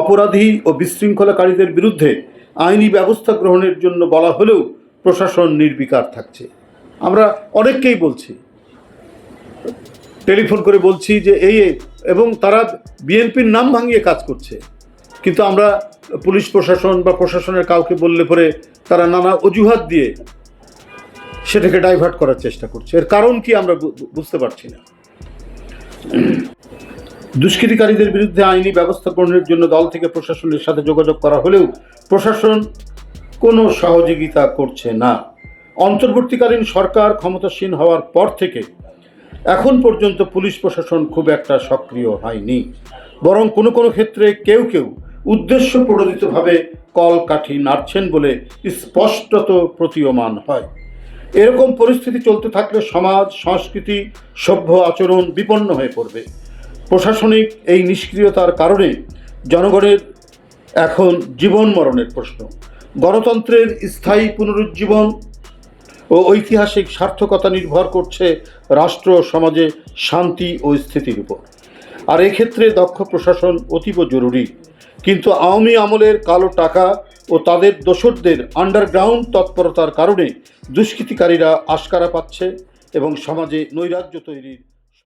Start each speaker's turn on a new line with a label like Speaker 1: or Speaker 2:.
Speaker 1: অপরাধী ও বিশৃঙ্খলাকারীদের বিরুদ্ধে আইনি ব্যবস্থা গ্রহণের জন্য বলা হলেও প্রশাসন নির্বিকার থাকছে। আমরা অনেককেই বলছি। টেলিফোন করে বলছি যে এই এবং তারা বিএনপির নাম ভাঙিয়ে কাজ করছে। কিন্তু আমরা পুলিশ প্রশাসন বা প্রশাসনের কাউকে বললে পরে তারা নানা অজুহাত দিয়ে সেটাকে ডাইভার্ট করার চেষ্টা করছে। এর কারণ কি আমরা বুঝতে পারছি না। দুষ্কৃতিকারীদের বিরুদ্ধে আইনি ব্যবস্থা গ্রহণের জন্য দল থেকে প্রশাসনের সাথে যোগাযোগ করা হলেও প্রশাসন কোনো সহযোগিতা করছে না। অন্তর্বর্তীকালীন সরকার ক্ষমতাসীন হওয়ার পর থেকে এখন পর্যন্ত পুলিশ প্রশাসন খুব একটা সক্রিয় হয়নি। বরং কোনো কোনো ক্ষেত্রে কেউ কেউ উদ্দেশ্য প্রণোদিতভাবে কল কাঠি নাড়ছেন বলে স্পষ্টত প্রতীয়মান হয়। এরকম পরিস্থিতি চলতে থাকলে সমাজ, সংস্কৃতি, সভ্য আচরণ বিপন্ন হয়ে পড়বে। প্রশাসনিক এই নিষ্ক্রিয়তার কারণে জনগণের এখন জীবন মরণের প্রশ্ন। গণতন্ত্রের স্থায়ী পুনরুজ্জীবন ও ঐতিহাসিক সার্থকতা নির্ভর করছে রাষ্ট্র, সমাজে শান্তি ও স্থিতির উপর। আর এক্ষেত্রে দক্ষ প্রশাসন অতীব জরুরি। কিন্তু আওয়ামী আমলের কালো টাকা ও তাদের দোসরদের আন্ডারগ্রাউন্ড তৎপরতার কারণে দুষ্কৃতিকারীরা আশকারা পাচ্ছে এবং সমাজে নৈরাজ্য তৈরির